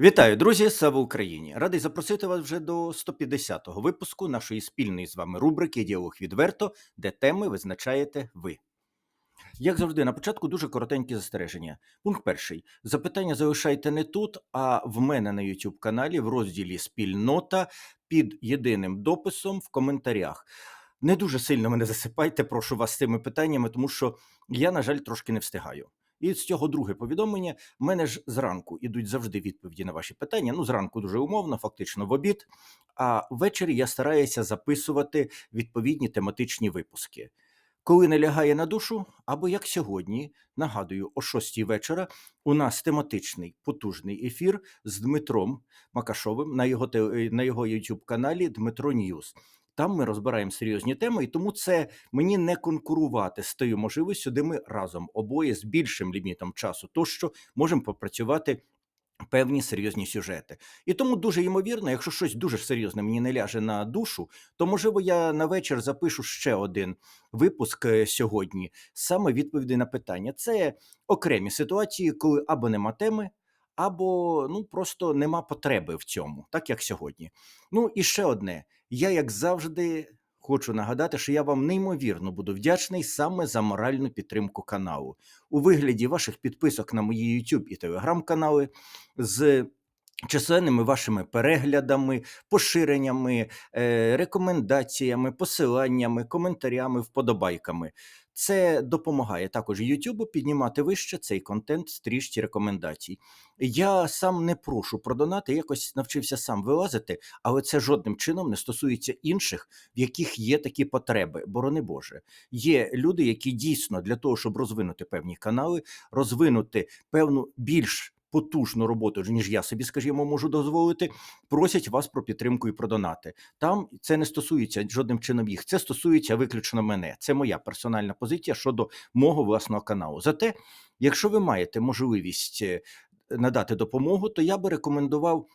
Вітаю, друзі! Слава Україні! Радий запросити вас вже до 150-го випуску нашої спільної з вами рубрики Діалог відверто, де теми визначаєте ви. Як завжди, на початку дуже коротенькі застереження. Пункт перший. Запитання залишайте не тут, а в мене на YouTube каналі в розділі Спільнота під єдиним дописом в коментарях. Не дуже сильно мене засипайте, прошу вас з цими питаннями, тому що я, на жаль, трошки не встигаю. І з цього друге повідомлення. В мене ж зранку ідуть завжди відповіді на ваші питання. Ну, зранку дуже умовно, фактично в обід. А ввечері я стараюся записувати відповідні тематичні випуски. Коли не лягає на душу, або як сьогодні, нагадую, о 6 вечора у нас тематичний потужний ефір з Дмитром Макашовим на його на його YouTube каналі Дмитро Ньюс. Там ми розбираємо серйозні теми, і тому це мені не конкурувати з тою можливістю, де ми разом обоє з більшим лімітом часу, тощо можемо попрацювати. Певні серйозні сюжети, і тому дуже ймовірно, якщо щось дуже серйозне мені не ляже на душу, то можливо я на вечір запишу ще один випуск е, сьогодні, саме відповіді на питання. Це окремі ситуації, коли або нема теми, або ну просто нема потреби в цьому, так як сьогодні. Ну і ще одне: я, як завжди, хочу нагадати, що я вам неймовірно буду вдячний саме за моральну підтримку каналу у вигляді ваших підписок на мої YouTube і Telegram канали з. Численними вашими переглядами, поширеннями, е, рекомендаціями, посиланнями, коментарями, вподобайками. Це допомагає також Ютубу піднімати вище цей контент стрічці рекомендацій. Я сам не прошу про донати, якось навчився сам вилазити, але це жодним чином не стосується інших, в яких є такі потреби. Борони Боже, є люди, які дійсно для того, щоб розвинути певні канали, розвинути певну більш потужну роботу, ніж я собі, скажімо, можу дозволити, просять вас про підтримку і про донати. Там це не стосується жодним чином їх. Це стосується виключно мене. Це моя персональна позиція щодо мого власного каналу. Зате, якщо ви маєте можливість е, надати допомогу, то я би рекомендував.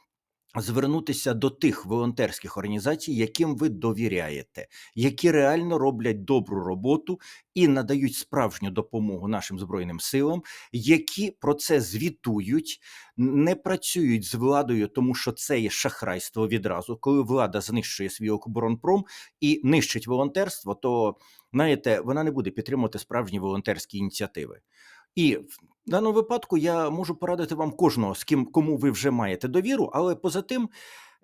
Звернутися до тих волонтерських організацій, яким ви довіряєте, які реально роблять добру роботу і надають справжню допомогу нашим збройним силам, які про це звітують, не працюють з владою, тому що це є шахрайство відразу. Коли влада знищує свій оборонпром і нищить волонтерство, то знаєте, вона не буде підтримувати справжні волонтерські ініціативи. І даному випадку я можу порадити вам кожного, з ким кому ви вже маєте довіру, але поза тим,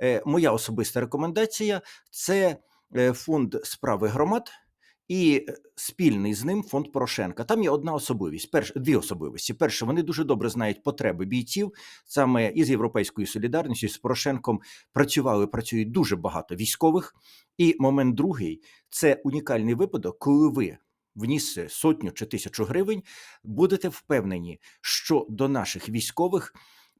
е, моя особиста рекомендація це е, фонд справи громад. І е, спільний з ним фонд Порошенка. Там є одна особливість, перш дві особливості. Перше, вони дуже добре знають потреби бійців. Саме із європейською солідарністю з Порошенком працювали, працюють дуже багато військових. І момент другий це унікальний випадок, коли ви вніс сотню чи тисячу гривень, будете впевнені, що до наших військових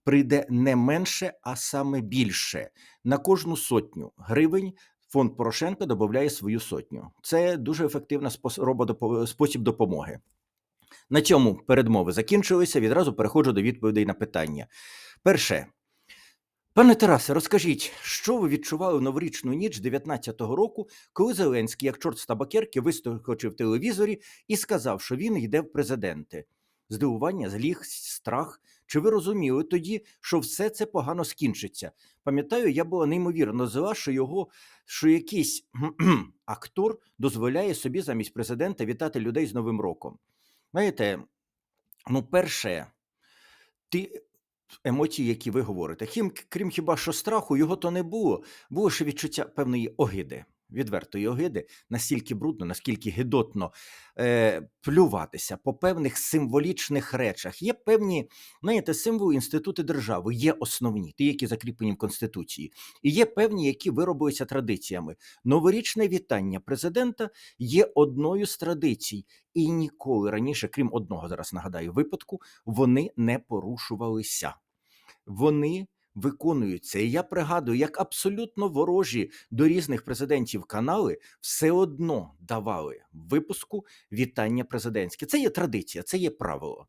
прийде не менше, а саме більше. На кожну сотню гривень фонд Порошенка додає свою сотню. Це дуже ефективна спосіб допомоги. На цьому передмови закінчилися. Відразу переходжу до відповідей на питання. Перше. Пане Тарасе, розкажіть, що ви відчували новорічну ніч 19-го року, коли Зеленський, як чорт з табакерки, вискочив в телевізорі і сказав, що він йде в президенти? Здивування, злість, страх. Чи ви розуміли тоді, що все це погано скінчиться? Пам'ятаю, я була неймовірно зла, що його, що якийсь актор дозволяє собі замість президента вітати людей з Новим роком. Знаєте, ну, перше, ти емоції, які ви говорите. Хім, крім хіба що страху, його то не було. Було ще відчуття певної огиди, відвертої огиди, настільки брудно, наскільки гидотно е, плюватися по певних символічних речах. Є певні, знаєте, символи інститути держави, є основні, ті, які закріплені в Конституції, і є певні, які виробилися традиціями. Новорічне вітання президента є одною з традицій, і ніколи раніше, крім одного, зараз нагадаю, випадку, вони не порушувалися. Вони виконуються. І я пригадую, як абсолютно ворожі до різних президентів канали все одно давали випуску вітання президентське. Це є традиція, це є правило.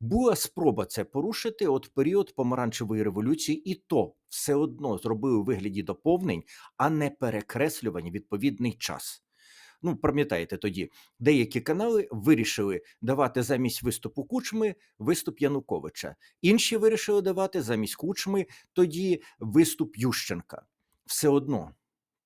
Була спроба це порушити от період помаранчевої революції, і то все одно зробили у вигляді доповнень, а не перекреслювання відповідний час. Ну, пам'ятаєте тоді, деякі канали вирішили давати замість виступу Кучми виступ Януковича. Інші вирішили давати замість Кучми тоді виступ Ющенка. Все одно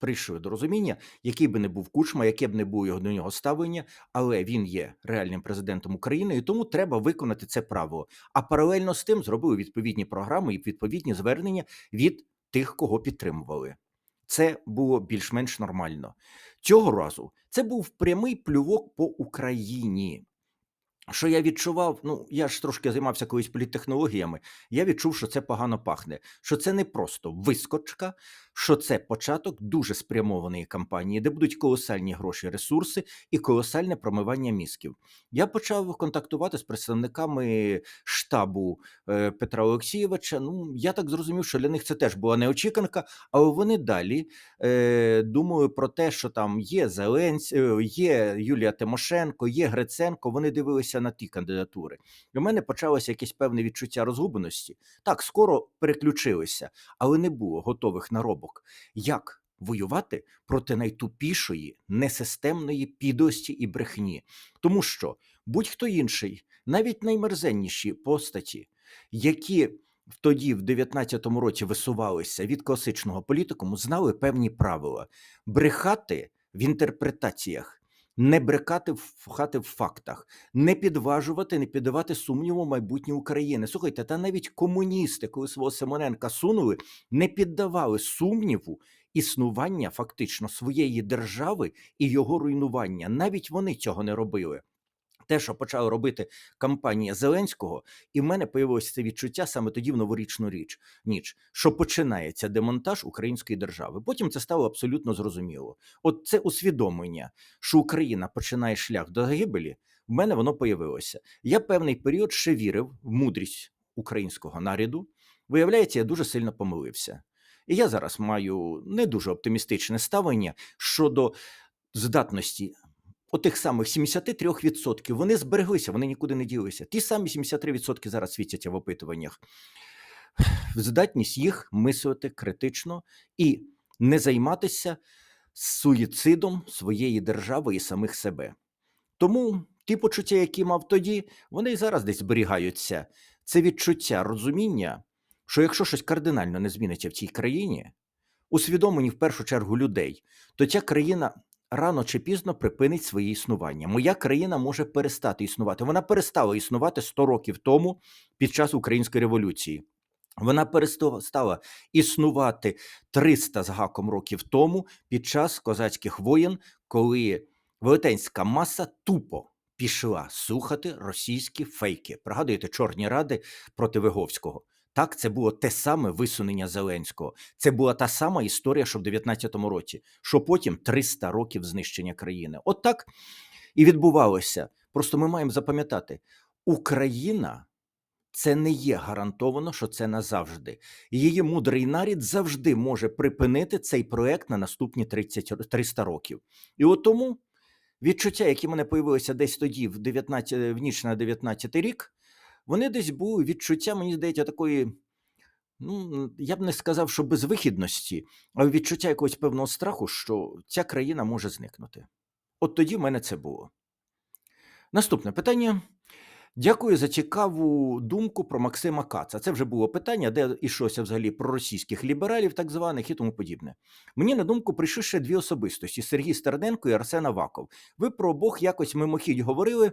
прийшли до розуміння, який би не був Кучма, яке б не було його до нього ставлення, але він є реальним президентом України, і тому треба виконати це правило. А паралельно з тим зробили відповідні програми і відповідні звернення від тих, кого підтримували. Це було більш-менш нормально. Цього разу це був прямий плювок по Україні. Що я відчував? Ну, я ж трошки займався колись політтехнологіями. Я відчув, що це погано пахне, що це не просто вискочка, що це початок дуже спрямованої кампанії, де будуть колосальні гроші, ресурси і колосальне промивання мізків. Я почав контактувати з представниками штабу е, Петра Олексійовича. Ну, я так зрозумів, що для них це теж була неочіканка, але вони далі е, думали про те, що там є Зеленсь, е, є Юлія Тимошенко, є Гриценко. Вони дивилися на ті кандидатури. І в мене почалося якесь певне відчуття розгубленості. Так, скоро переключилися, але не було готових наробок. Як воювати проти найтупішої, несистемної підлості і брехні? Тому що будь-хто інший, навіть наймерзенніші постаті, які тоді, в 19-му році, висувалися від класичного політикуму, знали певні правила: брехати в інтерпретаціях. Не брекати в хати в фактах, не підважувати, не піддавати сумніву майбутнє України. Слухайте, та навіть комуністи, коли свого Симоненка сунули, не піддавали сумніву існування фактично своєї держави і його руйнування. Навіть вони цього не робили. Те, що почала робити кампанія Зеленського, і в мене появилося це відчуття саме тоді в новорічну річ ніч, що починається демонтаж української держави. Потім це стало абсолютно зрозуміло. От це усвідомлення, що Україна починає шлях до загибелі. В мене воно появилося. Я певний період ще вірив в мудрість українського наряду. Виявляється, я дуже сильно помилився. І я зараз маю не дуже оптимістичне ставлення щодо здатності отих самих 73% вони збереглися, вони нікуди не ділися. Ті самі 73% зараз світяться в опитуваннях. Здатність їх мислити критично і не займатися суїцидом своєї держави і самих себе. Тому ті почуття, які мав тоді, вони і зараз десь зберігаються. Це відчуття розуміння, що якщо щось кардинально не зміниться в цій країні, усвідомлені в першу чергу людей, то ця країна рано чи пізно припинить своє існування. Моя країна може перестати існувати. Вона перестала існувати 100 років тому під час української революції. Вона перестала існувати 300 з гаком років тому під час козацьких воєн, коли велетенська маса тупо пішла слухати російські фейки. Пригадуєте чорні ради проти Виговського. Так, це було те саме висунення Зеленського. Це була та сама історія, що в 19-му році, що потім 300 років знищення країни. От так і відбувалося. Просто ми маємо запам'ятати, Україна це не є гарантовано, що це назавжди. Її мудрий нарід завжди може припинити цей проект на наступні 30, 300 років. І от тому відчуття, які мене появилися десь тоді, в 19, в ніч на 19 рік, вони десь були відчуття, мені здається, такої. Ну, я б не сказав, що безвихідності, але відчуття якогось певного страху, що ця країна може зникнути. От тоді в мене це було. Наступне питання. Дякую за цікаву думку про Максима Каца. Це вже було питання, де йшлося взагалі про російських лібералів, так званих і тому подібне. Мені на думку прийшли ще дві особистості: Сергій Стерненко і Арсен Аваков. Ви про обох якось мимохідь говорили.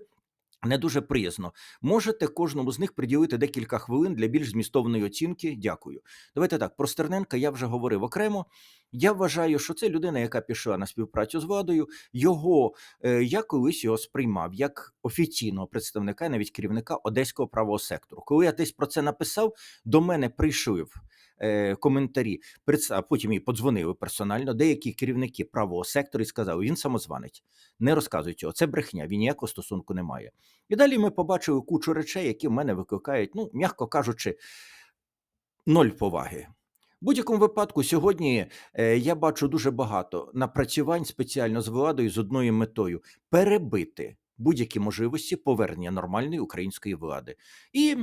Не дуже приязно. Можете кожному з них приділити декілька хвилин для більш змістовної оцінки. Дякую. Давайте так. Про Стерненка я вже говорив окремо. Я вважаю, що це людина, яка пішла на співпрацю з владою. Його е, я колись його сприймав як офіційного представника, навіть керівника одеського правого сектору. Коли я десь про це написав, до мене прийшов коментарі. А потім їй подзвонили персонально. Деякі керівники правого сектору і сказали, він самозванець. Не розказуй цього. Це брехня. Він ніякого стосунку не має. І далі ми побачили кучу речей, які в мене викликають, ну м'яко кажучи, ноль поваги. В будь-якому випадку, сьогодні е, я бачу дуже багато напрацювань спеціально з владою з одною метою перебити будь-які можливості повернення нормальної української влади. І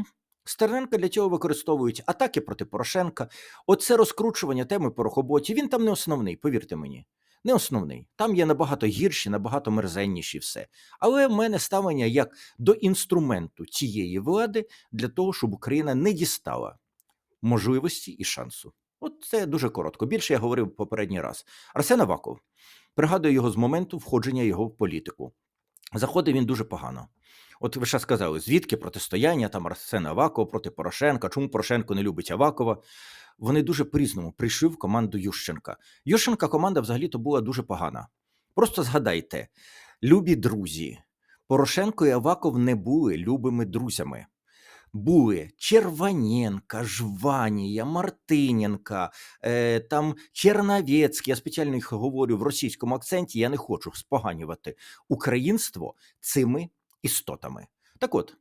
Стерненка для цього використовують атаки проти Порошенка. Оце розкручування теми порохоботі. Він там не основний, повірте мені. Не основний. Там є набагато гірші, набагато мерзенніші все. Але в мене ставлення як до інструменту цієї влади для того, щоб Україна не дістала можливості і шансу. От це дуже коротко. Більше я говорив попередній раз. Арсен Аваков. Пригадую його з моменту входження його в політику. Заходив він дуже погано. От ви ще сказали, звідки протистояння там Арсена Авакова проти Порошенка, чому Порошенко не любить Авакова. Вони дуже по-різному прийшли в команду Ющенка. Ющенка команда взагалі-то була дуже погана. Просто згадайте, любі друзі, Порошенко і Аваков не були любими друзями. Були Черваненка, Жванія, Мартиненка, е, там Черновецький. Я спеціально їх говорю в російському акценті. Я не хочу споганювати українство цими істотами. Так от,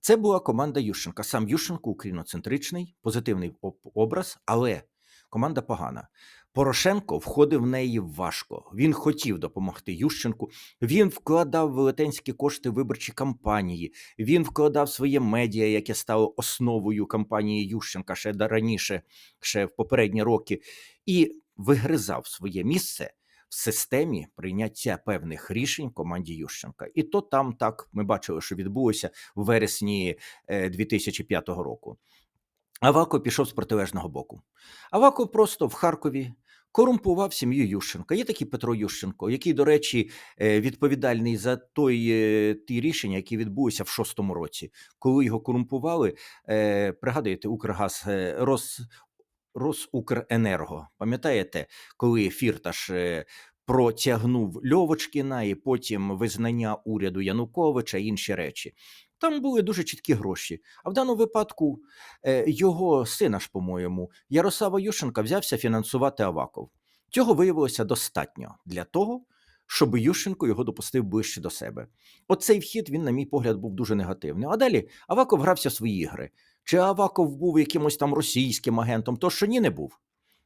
це була команда Ющенка. Сам Ющенко україноцентричний, позитивний образ, але команда погана. Порошенко входив в неї важко. Він хотів допомогти Ющенку. Він вкладав велетенські кошти виборчі кампанії. Він вкладав своє медіа, яке стало основою кампанії Ющенка ще раніше, ще в попередні роки, і вигризав своє місце в системі прийняття певних рішень в команді Ющенка. І то там так ми бачили, що відбулося в вересні е, 2005 року. Аваков пішов з протилежного боку. Аваков просто в Харкові корумпував сім'ю Ющенка. Є такий Петро Ющенко, який, до речі, е, відповідальний за той, е, ті рішення, які відбулися в шостому році, коли його корумпували. Е, Пригадуєте, Укргаз е, Рос, Росукренерго. Пам'ятаєте, коли Фірташ е, протягнув Льовочкіна і потім визнання уряду Януковича і інші речі. Там були дуже чіткі гроші. А в даному випадку е, його сина ж, по-моєму, Ярослава Ющенка взявся фінансувати Аваков. Цього виявилося достатньо для того, щоб Ющенко його допустив ближче до себе. Оцей вхід він, на мій погляд, був дуже негативний. А далі Аваков грався в свої ігри. Чи Аваков був якимось там російським агентом, то що ні не був.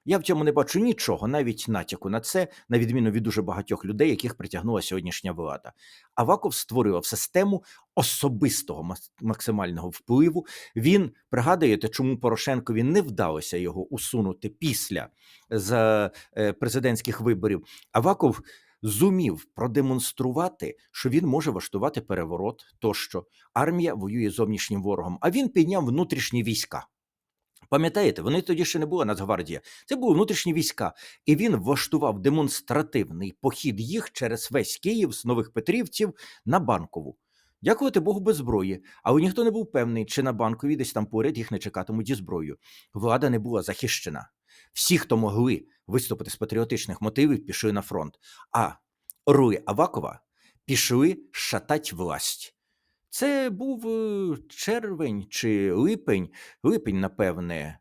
Я в цьому не бачу нічого, навіть натяку на це, на відміну від дуже багатьох людей, яких притягнула сьогоднішня влада. Аваков створював систему особистого максимального впливу. Він пригадуєте, чому Порошенкові не вдалося його усунути після е, президентських виборів. Аваков зумів продемонструвати, що він може влаштувати переворот, тощо армія воює зовнішнім ворогом, а він підняв внутрішні війська. Пам'ятаєте, вони тоді ще не була Нацгвардія, це були внутрішні війська, і він влаштував демонстративний похід їх через весь Київ з Нових Петрівців на банкову. Дякувати Богу без зброї, але ніхто не був певний, чи на банковій десь там поряд їх не чекатимуть зі зброєю. Влада не була захищена. Всі, хто могли виступити з патріотичних мотивів, пішли на фронт. А орли Авакова пішли шатать власть. Це був е, червень чи липень, липень, напевне,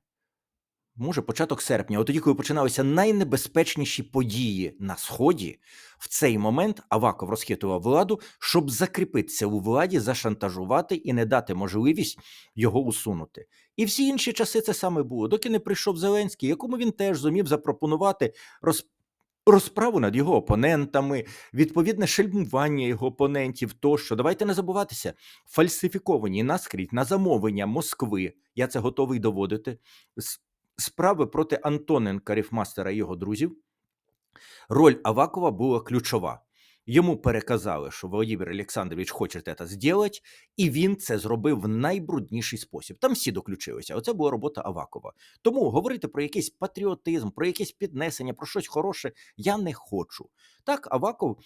може, початок серпня, от тоді, коли починалися найнебезпечніші події на сході, в цей момент Аваков розхитував владу, щоб закріпитися у владі, зашантажувати і не дати можливість його усунути. І всі інші часи це саме було, доки не прийшов Зеленський, якому він теж зумів запропонувати роз... розправу над його опонентами, відповідне шельмування його опонентів. Тощо давайте не забуватися, фальсифіковані наскрізь на замовлення Москви. Я це готовий доводити. Справи проти Антоненка Ріфмастера і його друзів. Роль Авакова була ключова. Йому переказали, що Володимир Олександрович хоче це зробити, і він це зробив в найбрудніший спосіб. Там всі доключилися. Оце була робота Авакова. Тому говорити про якийсь патріотизм, про якесь піднесення, про щось хороше я не хочу. Так, Аваков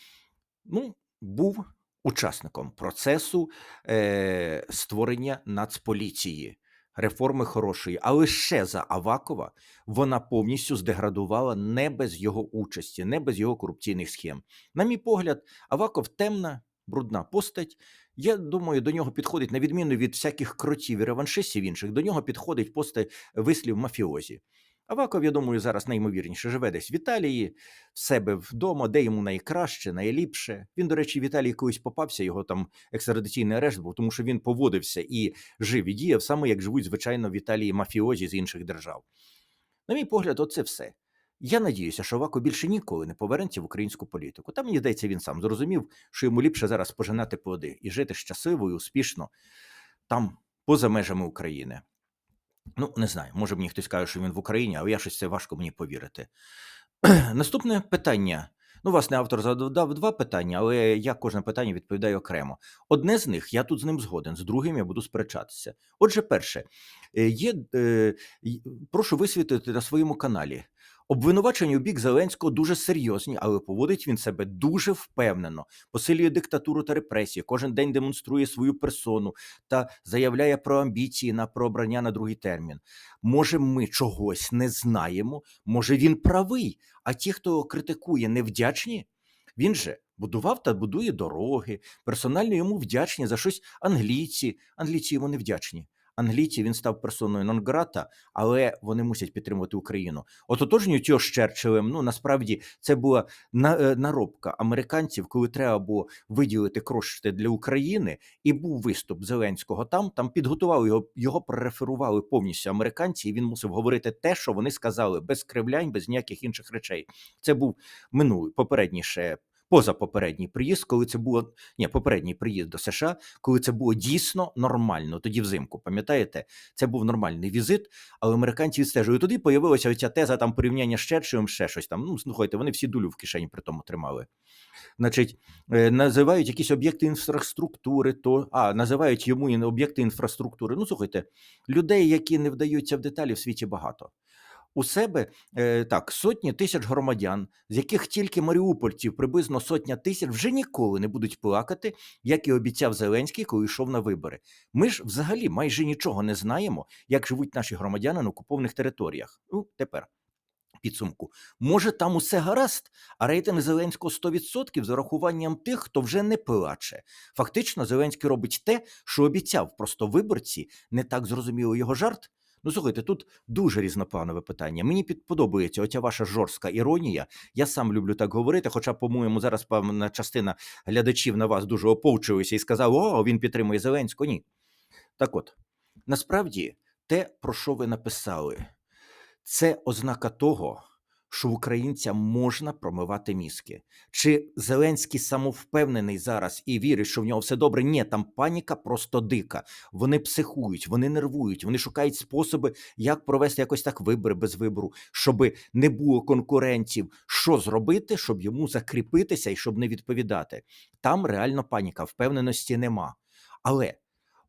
ну, був учасником процесу е, створення нацполіції, реформи хорошої, але ще за Авакова вона повністю здеградувала не без його участі, не без його корупційних схем. На мій погляд, Аваков темна, брудна постать. Я думаю, до нього підходить, на відміну від всяких кротів і реваншистів інших, до нього підходить постать вислів мафіозі. Аваков, я думаю, зараз найімовірніше живе десь в Італії, в себе вдома, де йому найкраще, найліпше. Він, до речі, в Італії колись попався, його там екстрадиційний арешт був, тому що він поводився і жив і діяв саме як живуть, звичайно, в Італії мафіозі з інших держав. На мій погляд, оце все. Я надіюся, що Авако більше ніколи не повернеться в українську політику. Та мені здається, він сам зрозумів, що йому ліпше зараз пожинати плоди і жити щасливо і успішно там, поза межами України. Ну, не знаю, може мені хтось каже, що він в Україні, але я щось це важко мені повірити. Наступне питання. Ну, власне, автор задав два питання, але я кожне питання відповідаю окремо. Одне з них я тут з ним згоден, з другим я буду сперечатися. Отже, перше, е, є, е, прошу висвітлити на своєму каналі. Обвинувачення у бік Зеленського дуже серйозні, але поводить він себе дуже впевнено, посилює диктатуру та репресії, кожен день демонструє свою персону та заявляє про амбіції на про обрання на другий термін. Може, ми чогось не знаємо, може він правий, а ті, хто його критикує, невдячні. Він же будував та будує дороги, персонально йому вдячні за щось англійці. Англійці йому не вдячні. Англійці він став персоною нон-грата, але вони мусять підтримувати Україну. От отожнюють його з Черчиллем. Ну насправді це була на, е, наробка американців, коли треба було виділити кошти для України, і був виступ Зеленського там. Там підготували його, його прореферували повністю американці, і він мусив говорити те, що вони сказали, без кривлянь, без ніяких інших речей. Це був минулий попередній ще. Позапопередній приїзд, коли це було ні, попередній приїзд до США, коли це було дійсно нормально. Тоді взимку, пам'ятаєте, це був нормальний візит, але американці відстежують. Тоді появилася оця теза там порівняння з Черчиллем, ще щось там. Ну слухайте, вони всі дулю в кишені при тому тримали. Значить, е, називають якісь об'єкти інфраструктури, то а називають йому і об'єкти інфраструктури. Ну слухайте, людей, які не вдаються в деталі, в світі багато. У себе е, так сотні тисяч громадян, з яких тільки маріупольців приблизно сотня тисяч вже ніколи не будуть плакати, як і обіцяв Зеленський, коли йшов на вибори. Ми ж взагалі майже нічого не знаємо, як живуть наші громадяни на окупованих територіях. Ну тепер. Підсумку, може, там усе гаразд, а рейтинг Зеленського 100% з урахуванням тих, хто вже не плаче. Фактично, Зеленський робить те, що обіцяв. Просто виборці не так зрозуміли його жарт. Ну, слухайте, тут дуже різнопланове питання. Мені підподобається оця ваша жорстка іронія. Я сам люблю так говорити, хоча, по-моєму, зараз певна частина глядачів на вас дуже оповчилися і сказав, о, він підтримує Зеленського. Ні. Так от, насправді, те, про що ви написали, це ознака того, що українцям можна промивати мізки. Чи Зеленський самовпевнений зараз і вірить, що в нього все добре? Ні, там паніка просто дика. Вони психують, вони нервують, вони шукають способи, як провести якось так вибори без вибору, щоб не було конкурентів. Що зробити, щоб йому закріпитися і щоб не відповідати? Там реально паніка, впевненості нема. Але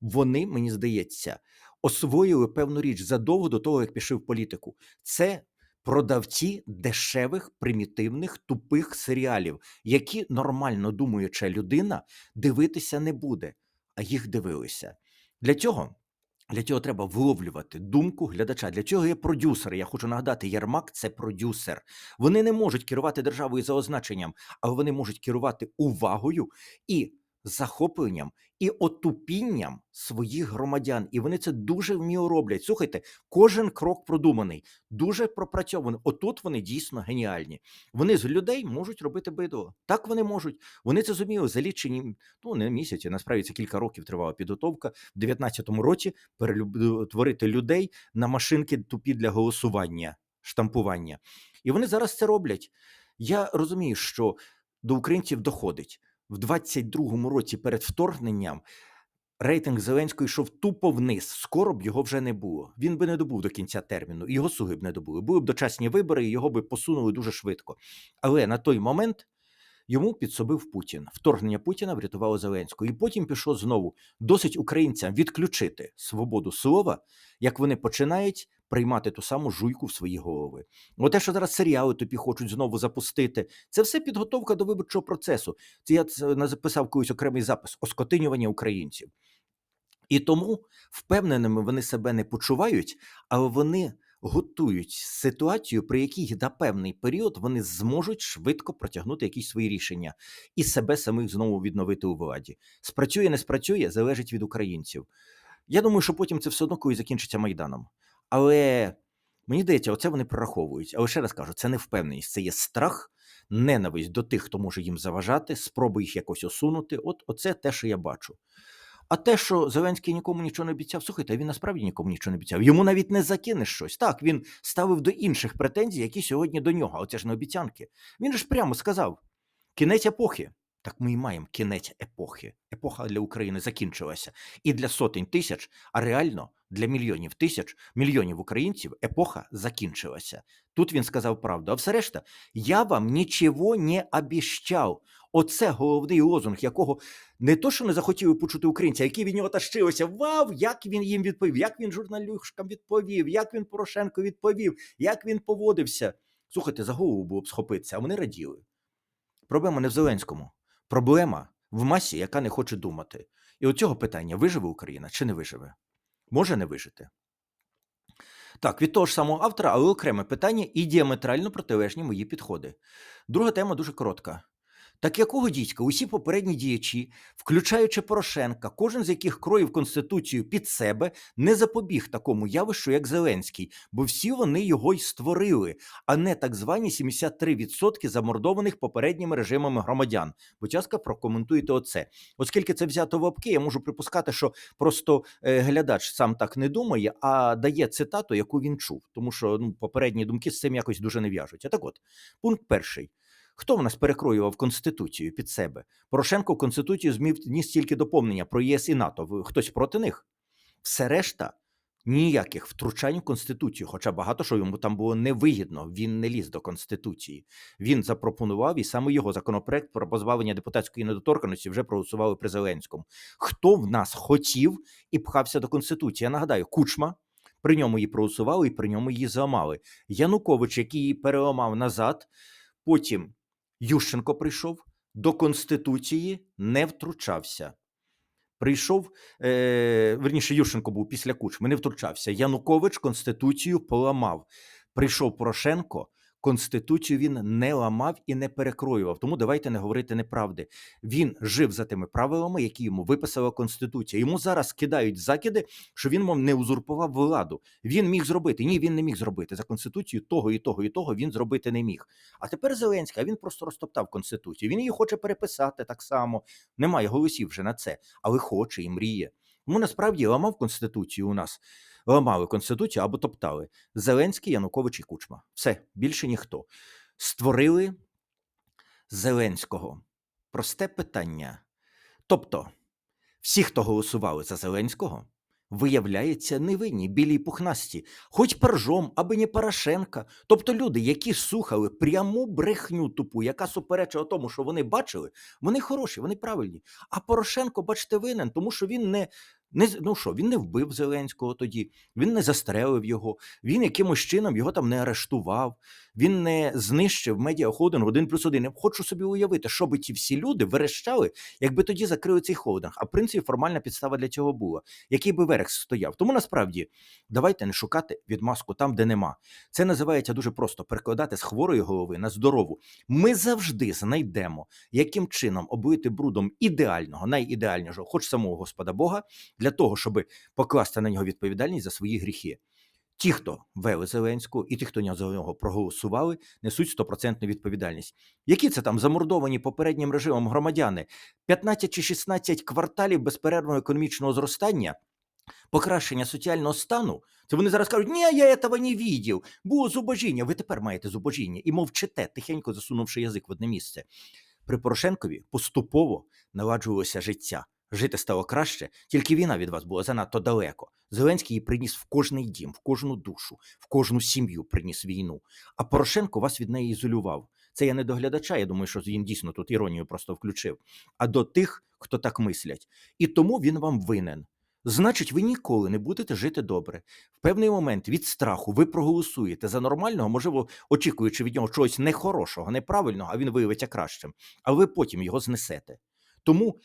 вони, мені здається, освоїли певну річ задовго до того, як пішов в політику. Це продавці дешевих, примітивних, тупих серіалів, які нормально думаюча людина дивитися не буде, а їх дивилися. Для цього. Для цього треба виловлювати думку глядача. Для цього є продюсери. Я хочу нагадати, Єрмак це продюсер. Вони не можуть керувати державою за означенням, але вони можуть керувати увагою і захопленням і отупінням своїх громадян. І вони це дуже вміло роблять. Слухайте, кожен крок продуманий, дуже пропрацьований. Отут вони дійсно геніальні. Вони з людей можуть робити бидло. Так вони можуть. Вони це зуміли за лічені, ну не місяці, насправді це кілька років тривала підготовка. В 19-му році перетворити людей на машинки тупі для голосування, штампування. І вони зараз це роблять. Я розумію, що до українців доходить в 22-му році перед вторгненням. Рейтинг Зеленського йшов тупо вниз. Скоро б його вже не було. Він би не добув до кінця терміну, його суги б не добули. Були б дочасні вибори, і його би посунули дуже швидко. Але на той момент йому підсобив Путін. Вторгнення Путіна врятувало Зеленського. І потім пішов знову. Досить українцям відключити свободу слова, як вони починають приймати ту саму жуйку в свої голови. О те, що зараз серіали тупі хочуть знову запустити, це все підготовка до виборчого процесу. Це я це записав колись окремий запис оскотинювання українців. І тому впевненими вони себе не почувають, але вони готують ситуацію, при якій на певний період вони зможуть швидко протягнути якісь свої рішення і себе самих знову відновити у владі. Спрацює, не спрацює, залежить від українців. Я думаю, що потім це все одно колись закінчиться майданом. Але мені здається, оце вони прораховують. Але ще раз кажу, це не впевненість, це є страх, ненависть до тих, хто може їм заважати, спроби їх якось усунути. От оце те, що я бачу. А те, що Зеленський нікому нічого не обіцяв, слухайте, він насправді нікому нічого не обіцяв. Йому навіть не закине щось. Так, він ставив до інших претензій, які сьогодні до нього. Оце ж не обіцянки. Він ж прямо сказав: кінець епохи. Так ми і маємо кінець епохи. Епоха для України закінчилася. І для сотень тисяч, а реально для мільйонів тисяч, мільйонів українців епоха закінчилася. Тут він сказав правду. А все решта, я вам нічого не обіщав. Оце головний лозунг, якого не то, що не захотіли почути українці, а які від нього тащилися. Вау, як він їм відповів, як він журналюшкам відповів, як він Порошенко відповів, як він поводився. Слухайте, за голову було б схопитися, а вони раділи. Проблема не в Зеленському. Проблема в масі, яка не хоче думати. І от цього питання: виживе Україна чи не виживе? Може не вижити. Так, від того ж самого автора, але окреме питання і діаметрально протилежні мої підходи. Друга тема дуже коротка. Так якого дідька усі попередні діячі, включаючи Порошенка, кожен з яких кроїв Конституцію під себе, не запобіг такому явищу, як Зеленський, бо всі вони його й створили, а не так звані 73% замордованих попередніми режимами громадян. Будь ласка, прокоментуйте оце. Оскільки це взято в обки, я можу припускати, що просто е, глядач сам так не думає, а дає цитату, яку він чув, тому що ну, попередні думки з цим якось дуже не в'яжуться. Так от, пункт перший. Хто в нас перекроював Конституцію під себе? Порошенко в Конституцію змів ніс тільки доповнення про ЄС і НАТО. Хтось проти них? Все решта ніяких втручань в Конституцію, хоча багато що йому там було невигідно. Він не ліз до Конституції. Він запропонував, і саме його законопроект про позбавлення депутатської недоторканості вже проголосували при Зеленському. Хто в нас хотів і пхався до Конституції? Я нагадаю, Кучма. При ньому її проголосували і при ньому її зламали. Янукович, який її переламав назад, потім Ющенко прийшов до Конституції, не втручався. Прийшов, е, верніше, Ющенко був після Кучми, не втручався. Янукович Конституцію поламав. Прийшов Порошенко, Конституцію він не ламав і не перекроював. Тому давайте не говорити неправди. Він жив за тими правилами, які йому виписала Конституція. Йому зараз кидають закиди, що він, мов, не узурпував владу. Він міг зробити. Ні, він не міг зробити. За Конституцією того і того і того він зробити не міг. А тепер Зеленський, він просто розтоптав Конституцію. Він її хоче переписати так само. Немає голосів вже на це, але хоче і мріє. Тому насправді ламав Конституцію у нас. Ламали Конституцію або топтали. Зеленський, Янукович і Кучма. Все, більше ніхто. Створили Зеленського. Просте питання. Тобто, всі, хто голосували за Зеленського, виявляється невинні, білі й пухнасті, хоч пержом, аби не Порошенка. Тобто люди, які слухали пряму брехню тупу, яка суперечила тому, що вони бачили, вони хороші, вони правильні. А Порошенко, бачите, винен, тому що він не. Не ну що, він не вбив Зеленського тоді, він не застрелив його, він якимось чином його там не арештував, він не знищив медіахолдинг один плюс один. Я хочу собі уявити, що би ті всі люди верещали, якби тоді закрили цей холдинг. А в принципі, формальна підстава для цього була. Який би верх стояв. Тому насправді давайте не шукати відмазку там, де нема. Це називається дуже просто перекладати з хворої голови на здорову. Ми завжди знайдемо, яким чином облити брудом ідеального, найідеальнішого, хоч самого Господа Бога, для того, щоб покласти на нього відповідальність за свої гріхи. Ті, хто вели Зеленського, і ті, хто за нього проголосували, несуть стопроцентну відповідальність. Які це там замордовані попереднім режимом громадяни? 15 чи 16 кварталів безперервного економічного зростання, покращення соціального стану. Це вони зараз кажуть, ні, я цього не відів, було зубожіння. Ви тепер маєте зубожіння і мовчите, тихенько засунувши язик в одне місце. При Порошенкові поступово наладжувалося життя. Жити стало краще, тільки війна від вас була занадто далеко. Зеленський її приніс в кожний дім, в кожну душу, в кожну сім'ю приніс війну. А Порошенко вас від неї ізолював. Це я не до глядача, я думаю, що він дійсно тут іронію просто включив, а до тих, хто так мислять. І тому він вам винен. Значить, ви ніколи не будете жити добре. В певний момент від страху ви проголосуєте за нормального, можливо, очікуючи від нього чогось нехорошого, неправильного, а він виявиться кращим. А ви потім його знесете. Тому,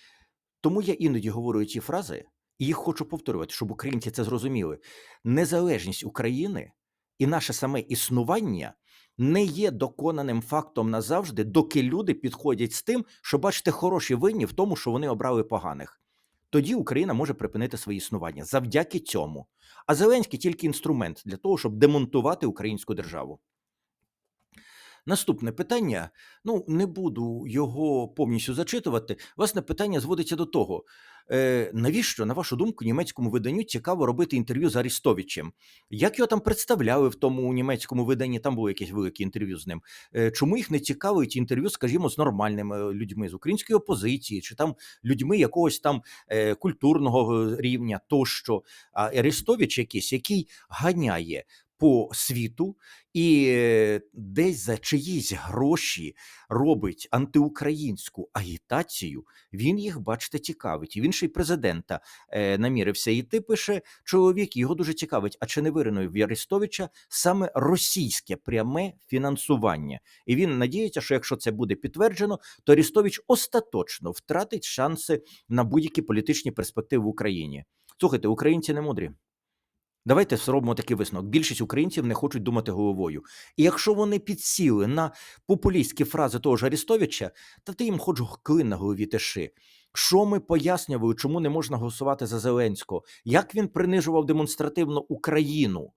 тому я іноді говорю ці фрази, і їх хочу повторювати, щоб українці це зрозуміли. Незалежність України і наше саме існування не є доконаним фактом назавжди, доки люди підходять з тим, що бачите, хороші винні в тому, що вони обрали поганих. Тоді Україна може припинити своє існування завдяки цьому. А Зеленський тільки інструмент для того, щоб демонтувати українську державу. Наступне питання. Ну, не буду його повністю зачитувати. Власне, питання зводиться до того: е, навіщо, на вашу думку, німецькому виданню цікаво робити інтерв'ю з Арістовичем? Як його там представляли в тому німецькому виданні? Там було якесь велике інтерв'ю з ним. Е, чому їх не цікавить інтерв'ю, скажімо, з нормальними людьми з української опозиції, чи там людьми якогось там е, культурного е, рівня тощо? А Арістович якийсь, який ганяє по світу і е, десь за чиїсь гроші робить антиукраїнську агітацію, він їх, бачите, цікавить. І він ще й президента е, намірився йти. Пише чоловік, його дуже цікавить. А чи не вириною в Арестовича саме російське пряме фінансування? І він надіється, що якщо це буде підтверджено, то Арестович остаточно втратить шанси на будь-які політичні перспективи в Україні. Слухайте, українці не мудрі. Давайте зробимо такий висновок. Більшість українців не хочуть думати головою. І якщо вони підсіли на популістські фрази того ж Арістовича, та ти їм хоч клин на голові тиши. Що ми пояснювали, чому не можна голосувати за Зеленського? Як він принижував демонстративно Україну?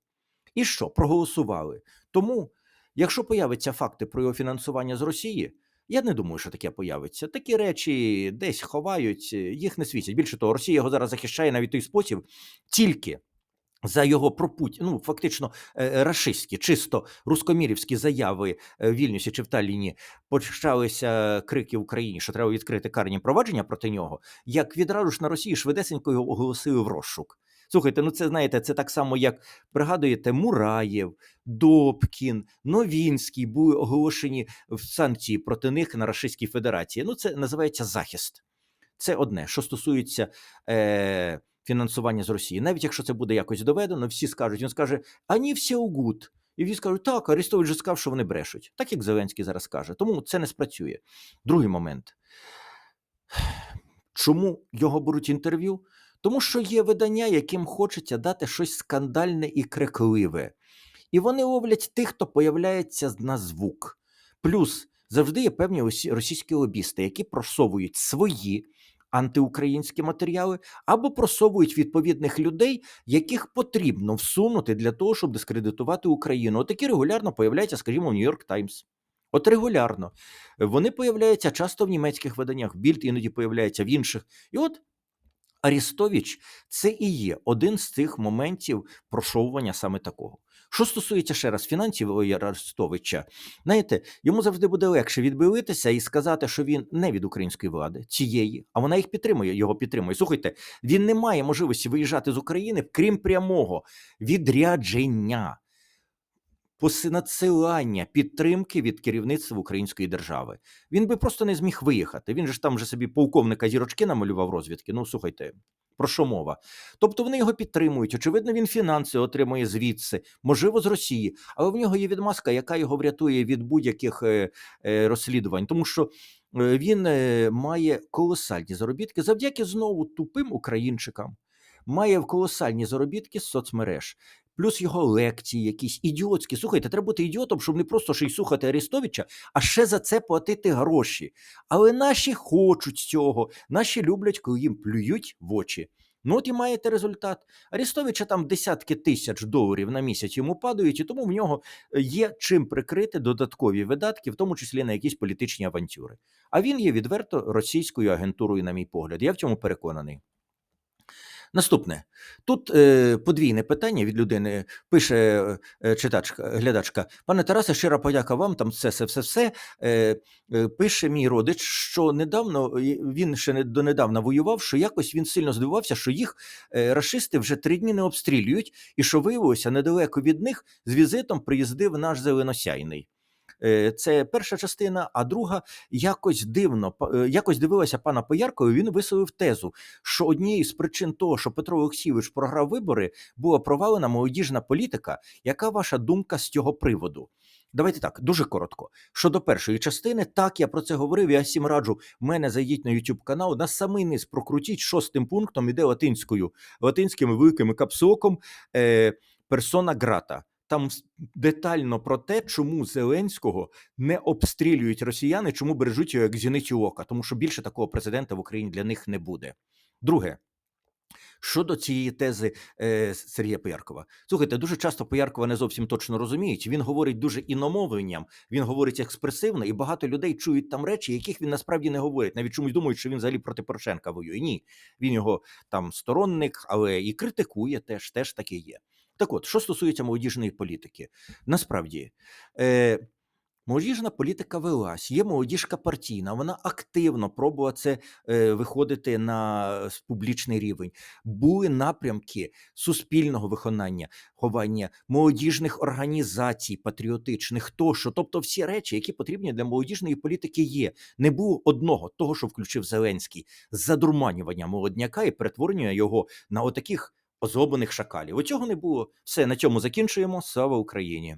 І що? Проголосували. Тому, якщо появляться факти про його фінансування з Росії, я не думаю, що таке появиться. Такі речі десь ховають, їх не світять. Більше того, Росія його зараз захищає навіть той спосіб тільки за його пропуть, ну фактично е, рашистські, чисто рускомірівські заяви е, в Вільнюсі чи в Талліні почалися крики в Україні, що треба відкрити карні провадження проти нього. Як відразу ж на Росії швидесенько його оголосили в розшук. Слухайте, ну це знаєте, це так само, як пригадуєте, Мураєв, Добкін, Новінський були оголошені в санкції проти них на Рашистській Федерації. Ну, це називається захист. Це одне, що стосується. Е- фінансування з Росії. Навіть якщо це буде якось доведено, всі скажуть, він скаже, ані все угуд. І він скаже, так, Арестович же сказав, що вони брешуть, так як Зеленський зараз каже. Тому це не спрацює. Другий момент. Чому його беруть інтерв'ю? Тому що є видання, яким хочеться дати щось скандальне і крикливе. І вони ловлять тих, хто появляється на звук. Плюс завжди є певні російські лобісти, які просовують свої антиукраїнські матеріали, або просовують відповідних людей, яких потрібно всунути для того, щоб дискредитувати Україну. Отакі регулярно появляються, скажімо, в Нью-Йорк Таймс. От регулярно вони появляються часто в німецьких виданнях, більд іноді появляється в інших. І от Арістович це і є один з цих моментів прошовування саме такого. Що стосується ще раз фінансів Арестовича, знаєте, йому завжди буде легше відбилитися і сказати, що він не від української влади цієї, а вона їх підтримує, його підтримує. Слухайте, він не має можливості виїжджати з України, крім прямого відрядження. Посинадсилання підтримки від керівництва української держави. Він би просто не зміг виїхати. Він же ж там вже собі полковника зірочки намалював розвідки. Ну, слухайте, про що мова? Тобто вони його підтримують. Очевидно, він фінанси отримує звідси, можливо, з Росії, але в нього є відмазка, яка його врятує від будь-яких е, е, розслідувань, тому що е, він має колосальні заробітки завдяки знову тупим українчикам. Має колосальні заробітки з соцмереж плюс його лекції, якісь ідіотські. Слухайте, треба бути ідіотом, щоб не просто ще й слухати Арестовича, а ще за це платити гроші. Але наші хочуть цього, наші люблять, коли їм плюють в очі. Ну, от і маєте результат. Арестовича там десятки тисяч доларів на місяць йому падають, і тому в нього е, є чим прикрити додаткові видатки, в тому числі на якісь політичні авантюри. А він є відверто російською агентурою, на мій погляд. Я в цьому переконаний. Наступне тут е, подвійне питання від людини. Пише е, читачка, глядачка. Пане Тарасе, щира подяка вам. Там все, все, все, все. Е, е, пише мій родич, що недавно він ще не донедавна воював, що якось він сильно здивувався, що їх е, рашисти вже три дні не обстрілюють, і що виявилося недалеко від них з візитом приїздив наш зеленосяйний. Е, це перша частина, а друга якось дивно е, якось дивилася пана Пояркова. Він висловив тезу, що однією з причин того, що Петро Олексійович програв вибори, була провалена молодіжна політика. Яка ваша думка з цього приводу? Давайте так, дуже коротко. Щодо першої частини, так я про це говорив. Я всім раджу мене зайдіть на YouTube канал. На самий низ прокрутіть шостим пунктом, іде латинською, латинським великим капсоком е, персона грата там детально про те, чому Зеленського не обстрілюють росіяни, чому бережуть його як зіницю ока, тому що більше такого президента в Україні для них не буде. Друге. Щодо цієї тези е, Сергія Пояркова, слухайте, дуже часто Пояркова не зовсім точно розуміють. Він говорить дуже іномовленням, він говорить експресивно, і багато людей чують там речі, яких він насправді не говорить. Навіть чомусь думають, що він взагалі проти Порошенка воює. Ні, він його там сторонник, але і критикує теж, теж таке є. Так от, що стосується молодіжної політики, насправді. Е, Молодіжна політика велась, є молодіжка партійна, вона активно пробувала це е, виходити на публічний рівень. Були напрямки суспільного виконання, ховання молодіжних організацій, патріотичних тощо. Тобто всі речі, які потрібні для молодіжної політики, є. Не було одного того, що включив Зеленський, задурманювання молодняка і перетворення його на отаких озлоблених шакалів. Оцього не було. Все на цьому закінчуємо. Слава Україні!